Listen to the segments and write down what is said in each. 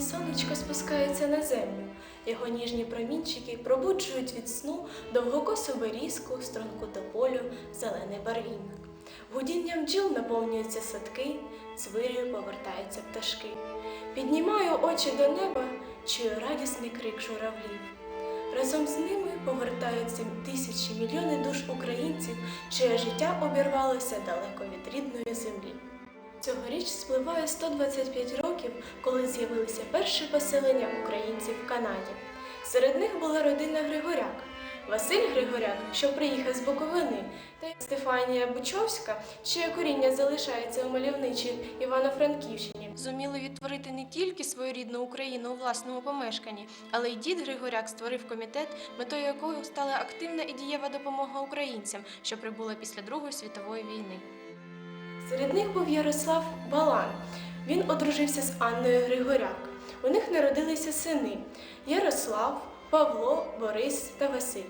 сонечко спускається на землю. Його ніжні промінчики пробуджують від сну довгокосу берізку, струнку тополю, зелений барвінок. Гудінням бджіл наповнюються садки, цвирію повертаються пташки. Піднімаю очі до неба, чую радісний крик журавлів. Разом з ними повертаються тисячі мільйони душ українців, чиє життя обірвалося далеко від рідної землі. Цьогоріч спливає 125 років, коли з'явилися перші поселення українців в Канаді. Серед них була родина Григоряк. Василь Григоряк, що приїхав з Буковини, та Стефанія Бучовська, чиє коріння залишається у мальовничій Івано-Франківщині. Зуміли відтворити не тільки свою рідну Україну у власному помешканні, але й дід Григоряк створив комітет, метою якого стала активна і дієва допомога українцям, що прибули після Другої світової війни. Серед них був Ярослав Балан. Він одружився з Анною Григоряк. У них народилися сини Ярослав, Павло, Борис та Василь.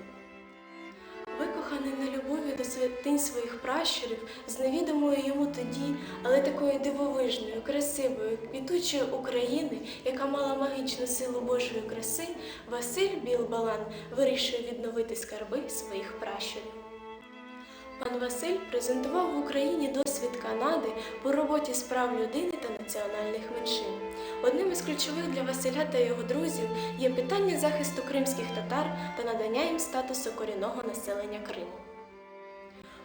Викоханий на любові до святинь своїх пращурів, з невідомою йому тоді, але такою дивовижною, красивою, квітучою України, яка мала магічну силу Божої краси, Василь Білбалан вирішує відновити скарби своїх пращурів. Василь презентував в Україні досвід Канади по роботі з прав людини та національних меншин. Одним із ключових для Василя та його друзів є питання захисту кримських татар та надання їм статусу корінного населення Криму.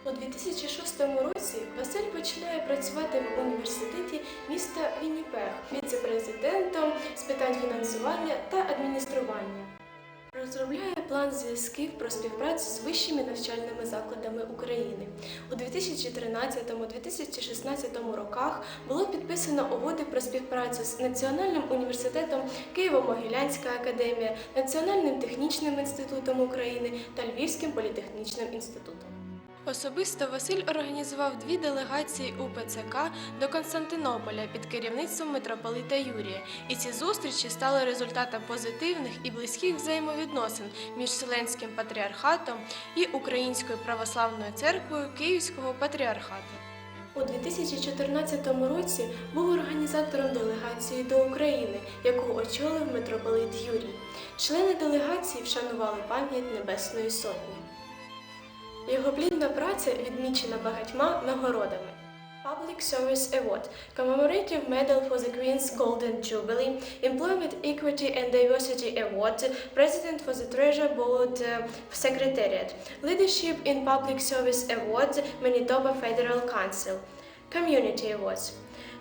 У 2006 році Василь починає працювати в університеті міста Вінніпег віце-президентом з питань фінансування та адміністрування. Розробляє план зв'язків про співпрацю з вищими навчальними закладами України. У 2013-2016 роках було підписано угоди про співпрацю з Національним університетом Києво-Могилянська академія, Національним технічним інститутом України та Львівським політехнічним інститутом. Особисто Василь організував дві делегації УПЦК до Константинополя під керівництвом митрополита Юрія, і ці зустрічі стали результатом позитивних і близьких взаємовідносин між Вселенським патріархатом і Українською православною церквою Київського патріархату. У 2014 році був організатором делегації до України, яку очолив митрополит Юрій. Члени делегації вшанували пам'ять Небесної Сотні. Його плідна праця відмічена багатьма нагородами. Public Service Award, Commemorative Medal for the Queen's Golden Jubilee, Employment Equity and Diversity Award, President for the Treasury Board uh, Secretariat, Leadership in Public Service Award, Manitoba Federal Council, Community Awards.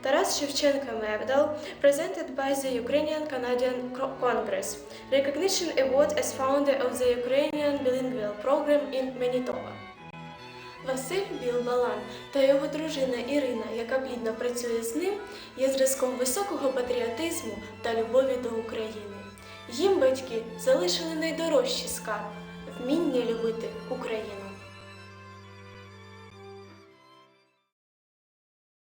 Taras Shevchenko Medal, presented by the Ukrainian Canadian Congress. Recognition Award as founder of the Ukrainian Bilingual Program in Manitoba. Василь Білбалан та його дружина Ірина, яка плідно працює з ним, є зразком високого патріотизму та любові до України. Їм батьки залишили найдорожчий скарб вміння любити Україну.